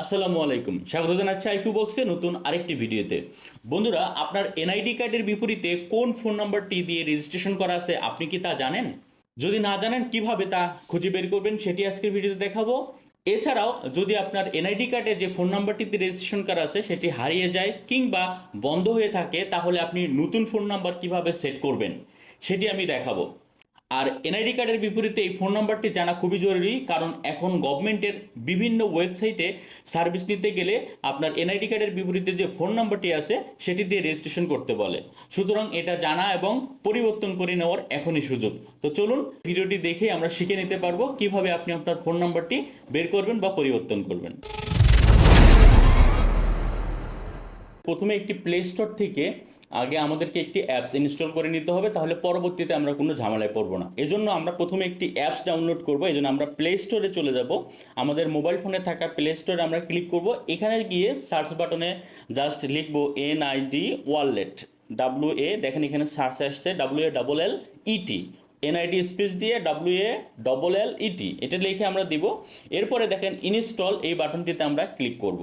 আসসালামু আলাইকুম। স্বাগত জানাচ্ছি আইকিউ বক্সে নতুন আরেকটি ভিডিওতে। বন্ধুরা, আপনার এনআইডি কার্ডের বিপরীতে কোন ফোন নাম্বারটি দিয়ে রেজিস্ট্রেশন করা আছে আপনি কি তা জানেন? যদি না জানেন, কীভাবে তা খুঁজে বের করবেন সেটি আজকের ভিডিওতে দেখাবো। এছাড়াও, যদি আপনার এনআইডি কার্ডে যে ফোন নাম্বারটিতে রেজিস্ট্রেশন করা আছে সেটি হারিয়ে যায় কিংবা বন্ধ হয়ে থাকে, তাহলে আপনি নতুন ফোন নাম্বার কীভাবে সেট করবেন, সেটি আমি দেখাবো। আর এনআইডি কার্ডের বিপরীতে এই ফোন নাম্বারটি জানা খুবই জরুরি, কারণ এখন গভর্নমেন্টের বিভিন্ন ওয়েবসাইটে সার্ভিস নিতে গেলে আপনার এনআইডি কার্ডের বিপরীতে যে ফোন নাম্বারটি আছে, সেটি দিয়ে রেজিস্ট্রেশন করতে বলে। সুতরাং এটা জানা এবং পরিবর্তন করে নেওয়ার এখনই সুযোগ। তো চলুন ভিডিওটি দেখে আমরা শিখে নিতে পারব কীভাবে আপনি আপনার ফোন নাম্বারটি বের করবেন বা পরিবর্তন করবেন। প্রথমে একটি প্লে স্টোর থেকে আগে আমাদেরকে একটি অ্যাপস ইনস্টল করে নিতে হবে, তাহলে পরবর্তীতে আমরা কোনো ঝামেলায় পড়ব না। এজন্য আমরা প্রথমে একটি অ্যাপস ডাউনলোড করব, এজন্য আমরা প্লে স্টোরে চলে যাব। আমাদের মোবাইল ফোনে থাকা প্লে স্টোরে আমরা ক্লিক করব। এখানে গিয়ে সার্চ বাটনে জাস্ট লিখব N I D wallet W A দেখেন এখানে সার্চ আসছে W A double L E T NID space দিয়ে W A double L E T এটা লিখে আমরা দিব। এরপরে দেখেন ইনস্টল এই বাটনটিতে আমরা ক্লিক করব।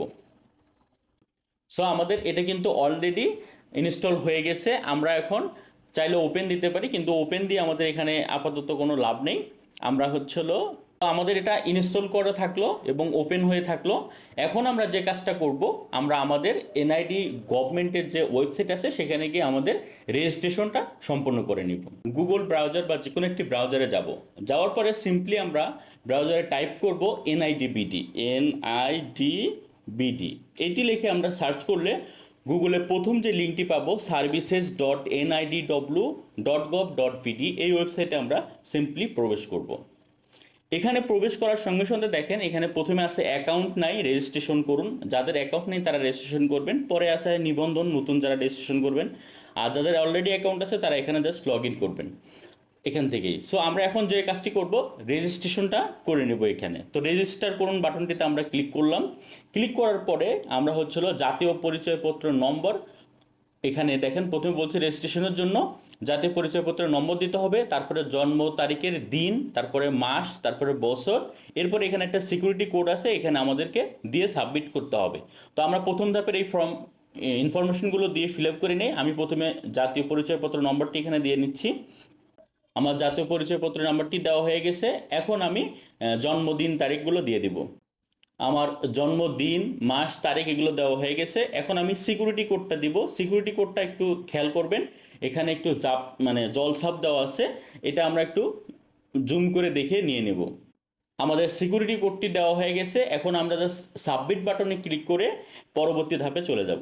সো আমাদের এটা কিন্তু অলরেডি ইনস্টল হয়ে গেছে। আমরা এখন চাইলে ওপেন দিতে পারি, কিন্তু ওপেন দিয়ে আমাদের এখানে আপাতত কোনো লাভ নেই। আমরা হচ্ছিল আমাদের এটা ইনস্টল করে থাকল এবং ওপেন হয়ে থাকল। এখন আমরা যে কাজটা করব, আমরা আমাদের এনআইডি গভর্নমেন্টের যে ওয়েবসাইট আছে, সেখানে গিয়ে আমাদের রেজিস্ট্রেশনটা সম্পন্ন করে নিব। গুগল ব্রাউজার বা যে কোনো একটি ব্রাউজারে যাব। যাওয়ার পরে সিম্পলি আমরা ব্রাউজারে টাইপ করব এনআইডিবিডি এনআইডি বিডি। এটি লিখে আমরা সার্চ করলে গুগলে প্রথম যে লিঙ্কটি পাবো services dot NID W dot gov dot BD এই ওয়েবসাইটে আমরা সিম্পলি প্রবেশ করব। এখানে প্রবেশ করার সঙ্গে সঙ্গে দেখেন এখানে প্রথমে আছে অ্যাকাউন্ট নাই রেজিস্ট্রেশন করুন। যাদের অ্যাকাউন্ট নেই তারা রেজিস্ট্রেশন করবেন, পরে আছে নিবন্ধন, নতুন যারা রেজিস্ট্রেশন করবেন। আর যাদের অলরেডি অ্যাকাউন্ট আছে তারা এখানে জাস্ট লগ ইন করবেন। এখান থেকেই। সো আমরা এখন যে কাজটি করব রেজিস্ট্রেশনটা করে নেব এখানে। তো রেজিস্টার করুন বাটনটিতে আমরা ক্লিক করলাম। ক্লিক করার পরে আমরা হচ্ছিল জাতীয় পরিচয়পত্র নম্বর, এখানে দেখেন প্রথমে বলছে রেজিস্ট্রেশনের জন্য। জাতীয় পরিচয়পত্রের নম্বর দিতে হবে, তারপরে জন্ম তারিখের দিন, তারপরে মাস, তারপরে বছর। এরপরে এখানে একটা সিকিউরিটি কোড আছে, এখানে আমাদেরকে দিয়ে সাবমিট করতে হবে। তো আমরা প্রথম ধাপের এই ফর্ম ইনফরমেশনগুলো দিয়ে ফিল আপ করে নিই। আমি প্রথমে জাতীয় পরিচয়পত্র নম্বরটি এখানে দিয়ে নিচ্ছি। আমার জাতীয় পরিচয়পত্র নাম্বারটি দেওয়া হয়ে গেছে। এখন আমি জন্মদিন তারিখগুলো দিয়ে দিব। আমার জন্মদিন, মাস, তারিখ এগুলো দেওয়া হয়ে গেছে। এখন আমি সিকিউরিটি কোডটা দিব। সিকিউরিটি কোডটা একটু খেয়াল করবেন। এখানে একটু চাপ মানে জলছাপ দেওয়া আছে। এটা আমরা একটু জুম করে দেখে নিয়ে নেব। আমাদের সিকিউরিটি কোডটি দেওয়া হয়ে গেছে। এখন আমরা সাবমিট বাটনে ক্লিক করে পরবর্তী ধাপে চলে যাব।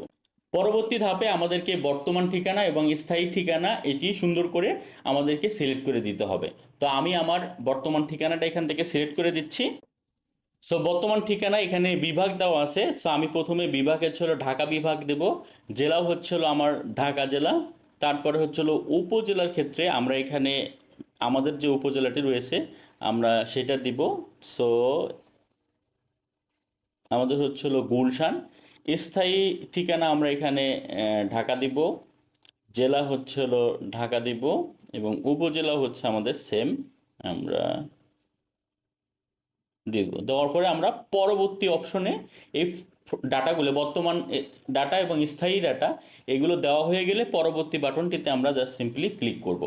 পরবর্তী ধাপে আমাদেরকে বর্তমান ঠিকানা এবং স্থায়ী ঠিকানা এটি সুন্দর করে আমাদেরকে সিলেক্ট করে দিতে হবে। তো আমি আমার বর্তমান ঠিকানাটা এখান থেকে সিলেক্ট করে দিচ্ছি। সো বর্তমান ঠিকানা এখানে বিভাগ দেওয়া আছে। সো আমি প্রথমে বিভাগের ছিল ঢাকা বিভাগ দেব। জেলাও হচ্ছিল আমার ঢাকা জেলা। তারপরে হচ্ছিল উপজেলার ক্ষেত্রে আমরা এখানে আমাদের যে উপজেলাটি রয়েছে, আমরা সেটা দিব। সো আমাদের হচ্ছিল গুলশান। স্থায়ী ঠিকানা আমরা এখানে ঢাকা দিব। জেলা হচ্ছে হলো ঢাকা দিব এবং উপজেলা হচ্ছে আমাদের সেম আমরা দিব। দেওয়ার পরে আমরা পরবর্তী অপশনে এই ডাটাগুলো বর্তমান ডাটা এবং স্থায়ী ডাটা এগুলো দেওয়া হয়ে গেলে পরবর্তী বাটনটিতে আমরা জাস্ট সিম্পলি ক্লিক করব।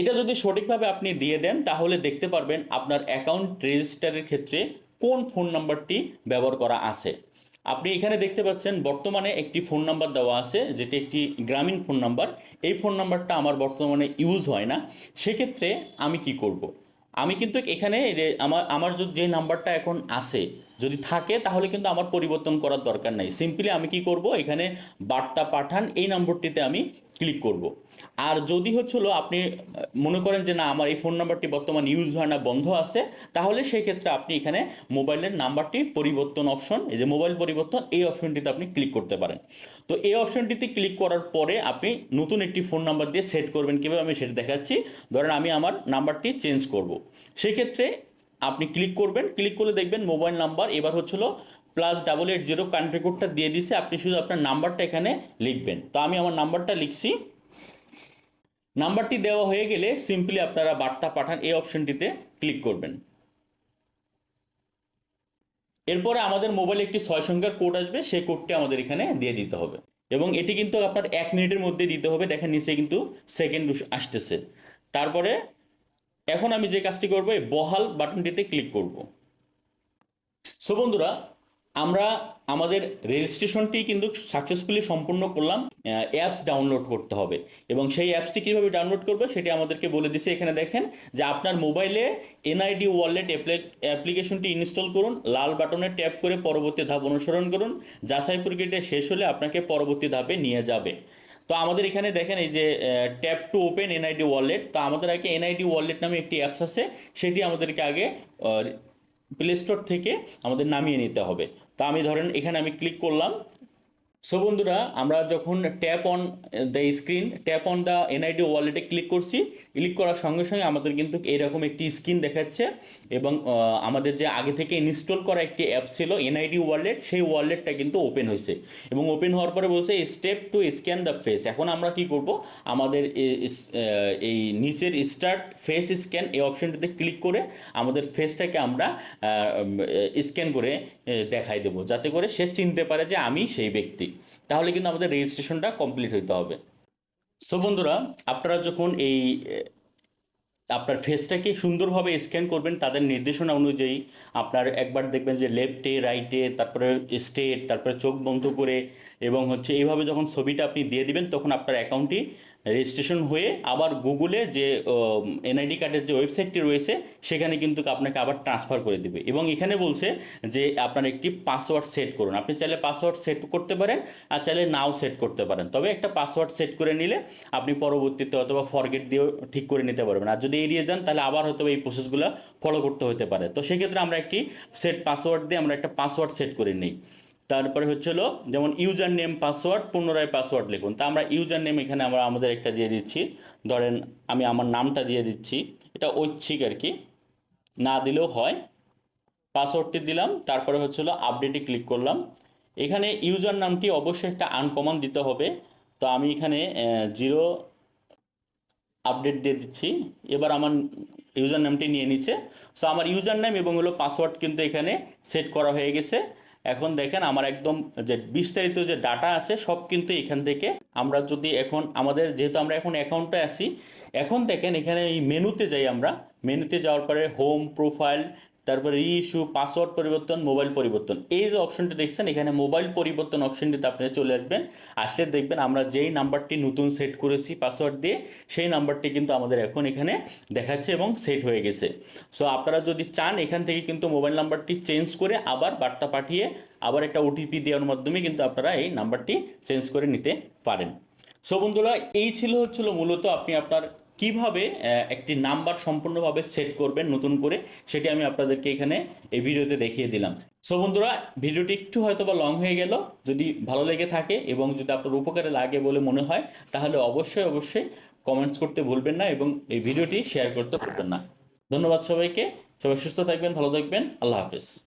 এটা যদি সঠিকভাবে আপনি দিয়ে দেন, তাহলে দেখতে পারবেন আপনার অ্যাকাউন্ট রেজিস্টারের ক্ষেত্রে কোন ফোন নাম্বারটি ব্যবহার করা আছে। আপনি এখানে দেখতে পাচ্ছেন বর্তমানে একটি ফোন নাম্বার দেওয়া আছে, যেটি একটি গ্রামীণ ফোন নাম্বার এই ফোন নাম্বারটা আমার বর্তমানে ইউজ হয় না সেক্ষেত্রে আমি কি করব। আমি কিন্তু এখানে আমার আমার যে- নাম্বারটা এখন আছে যদি থাকে, তাহলে কিন্তু আমার পরিবর্তন করার দরকার নাই। সিম্পলি আমি কি করব? এখানে বার্তা পাঠান, এই নম্বরটিতে আমি ক্লিক করব। আর যদি হচ্ছিল আপনি মনে করেন যে না, আমার এই ফোন নাম্বারটি বর্তমান ইউজ হয় না, বন্ধ আছে, তাহলে সেই ক্ষেত্রে আপনি এখানে মোবাইলের নাম্বারটি পরিবর্তন অপশন এই যে মোবাইল পরিবর্তন, এই অপশনটিতে আপনি ক্লিক করতে পারেন। তো এই অপশনটিতে ক্লিক করার পরে আপনি নতুন একটি ফোন নাম্বার দিয়ে সেট করবেন। কীভাবে আমি সেটা দেখাচ্ছি? ধরেন আমি আমার নাম্বারটি চেঞ্জ করব। সেক্ষেত্রে আপনি ক্লিক করবেন ক্লিক করলে দেখবেন মোবাইল নাম্বার এবার হচ্ছিল plus double eight zero country কোডটা দিয়ে দিছে আপনি শুধু আপনার নাম্বারটা এখানে লিখবেন। তো আমি আমার নাম্বারটা লিখছি। নাম্বারটি দেওয়া হয়ে গেলে সিম্পলি আপনারা বার্তা পাঠান, এই অপশনটিতে ক্লিক করবেন। এরপরে আমাদের মোবাইলে একটি ছয় সংখ্যার কোড আসবে, সেই কোডটি আমাদের এখানে দিয়ে দিতে হবে। এবং এটি কিন্তু আপনার এক মিনিটের মধ্যে দিতে হবে, দেখেন নিচে কিন্তু সেকেন্ড আসতেছে। তারপরে এখন আমি যে কাজটি করব, এই বহাল বাটনটিতে ক্লিক করব। সো বন্ধুরা, আমরা আমাদের রেজিস্ট্রেশনটি কিন্তু সাকসেসফুলি সম্পূর্ণ করলাম অ্যাপস ডাউনলোড করতে হবে। এবং সেই অ্যাপসটি কীভাবে ডাউনলোড করবে, সেটি আমাদেরকে বলে দিছে এখানে দেখেন, যে আপনার মোবাইলে এনআইডি ওয়ালেট অ্যাপ্লিকেশনটি ইনস্টল করুন, লাল বাটনে ট্যাপ করে পরবর্তী ধাপ অনুসরণ করুন, যাচাই প্রক্রিয়াটা শেষ হলে আপনাকে পরবর্তী ধাপে নিয়ে যাবে। তো আমাদের এখানে দেখেন এই যে tap to open NID wallet তো আমাদের আগে এনআইডি ওয়ালেট নামে একটি অ্যাপস আছে, সেটি আমাদেরকে আগে প্লে স্টোর থেকে আমাদের নামিয়ে নিতে হবে। তা আমি ধরেন এখানে আমি ক্লিক করলাম সো বন্ধুরা, আমরা যখন tap on the screen tap on the NID ওয়ালেটে ক্লিক করছি ক্লিক করার সঙ্গে সঙ্গে আমাদের কিন্তু এরকম একটি স্ক্রিন দেখাচ্ছে এবং আমাদের যে আগে থেকে ইনস্টল করা একটি অ্যাপ ছিল এনআইডি ওয়ালেট সেই ওয়ালেটটা কিন্তু ওপেন হয়েছে। এবং ওপেন হওয়ার পরে বলছে step two scan the face এখন আমরা কি করব? আমাদের এই নিচের স্টার্ট ফেস স্ক্যান এই অপশনটিতে ক্লিক করে আমাদের ফেসটাকে আমরা স্ক্যান করে দেখাই দেবো। যাতে করে সে চিনতে পারে যে আমি সেই ব্যক্তি। তাহলে কিন্তু আমাদের রেজিস্ট্রেশনটা কমপ্লিট হইতে হবে। সো বন্ধুরা, আপনারা যখন এই আপনার ফেসটাকে সুন্দরভাবে স্ক্যান করবেন, তাদের নির্দেশনা অনুযায়ী আপনার একবার দেখবেন যে লেফটে রাইটে তারপরে স্টেট তারপরে চোখ বন্ধ করে এবং হচ্ছে এইভাবে যখন ছবিটা আপনি দিয়ে দিবেন, তখন আপনার অ্যাকাউন্টটি রেজিস্ট্রেশন হয়ে আবার গুগলে যে এনআইডি কার্ডের যে ওয়েবসাইটটি রয়েছে, সেখানে কিন্তু আপনাকে আবার ট্রান্সফার করে দেবে। এবং এখানে বলছে যে, আপনার একটি পাসওয়ার্ড সেট করুন। আপনি চাইলে পাসওয়ার্ড সেট করতে পারেন, আর চাইলে নাও সেট করতে পারেন। তবে একটা পাসওয়ার্ড সেট করে নিলে আপনি পরবর্তীতে অথবা ফরগেট দিয়েও ঠিক করে নিতে পারবেন। আর যদি এড়িয়ে যান, তাহলে আবার হয়তো এই প্রসেসগুলো ফলো করতে হতে পারে। তো সেক্ষেত্রে আমরা একটি সেট পাসওয়ার্ড দিয়ে আমরা একটা পাসওয়ার্ড সেট করে নিই। তারপরে হচ্ছে হলো, যেমন ইউজার নেম পাসওয়ার্ড পুনরায় পাসওয়ার্ড লিখুন। তা আমরা ইউজার নেম এখানে আমরা আমাদের একটা দিয়ে দিচ্ছি। ধরেন আমি আমার নামটা দিয়ে দিচ্ছি। এটা ঐচ্ছিক আর কি। না দিলেও হয়। পাসওয়ার্ডটি দিলাম, তারপরে হচ্ছে হলো আপডেটে ক্লিক করলাম। এখানে ইউজার নামটি অবশ্যই একটা আনকমন দিতে হবে। তো আমি এখানে জিরো আপডেট দিয়ে দিচ্ছি। এবার আমার ইউজার নামটি নিয়ে নিছে। সো আমার ইউজার নাম এবং হলো পাসওয়ার্ড কিন্তু এখানে সেট করা হয়ে গেছে। এখন দেখেন আমার একদম যে বিস্তারিত যে ডাটা আছে, সব কিন্তু এখান থেকে আমরা যদি এখন আমাদের, যেহেতু আমরা এখন অ্যাকাউন্টে আসি এখন দেখেন এখানে এই মেনুতে যাই আমরা। মেনুতে যাওয়ার পরে হোম প্রোফাইল তারপরে ইস্যু পাসওয়ার্ড পরিবর্তন মোবাইল পরিবর্তন। এই যে অপশনটি দেখছেন, এখানে মোবাইল পরিবর্তন অপশনটিতে আপনি চলে আসবেন। আসলে দেখবেন আমরা যেই নাম্বারটি নতুন সেট করেছি পাসওয়ার্ড দিয়ে, সেই নাম্বারটি কিন্তু আমাদের এখন এখানে দেখাচ্ছে এবং সেট হয়ে গেছে। সো আপনারা যদি চান, এখান থেকে কিন্তু মোবাইল নাম্বারটি চেঞ্জ করে আবার বার্তা পাঠিয়ে আবার একটা ওটিপি দেওয়ার মাধ্যমে কিন্তু আপনারা এই নাম্বারটি চেঞ্জ করে নিতে পারেন। সো বন্ধুরা, এই ছিল হচ্ছিল মূলত আপনি আপনার কীভাবে একটি নাম্বার সম্পূর্ণভাবে সেট করবেন নতুন করে, সেটি আমি আপনাদেরকে এখানে এই ভিডিওতে দেখিয়ে দিলাম। সো বন্ধুরা, ভিডিওটি একটু হয়তো বা লং হয়ে গেল। যদি ভালো লেগে থাকে এবং যদি আপনার উপকারে লাগে বলে মনে হয়, তাহলে অবশ্যই অবশ্যই কমেন্টস করতে ভুলবেন না এবং এই ভিডিওটি শেয়ার করতে ভুলবেন না। ধন্যবাদ সবাইকে। সবাই সুস্থ থাকবেন, ভালো থাকবেন। আল্লাহ হাফেজ।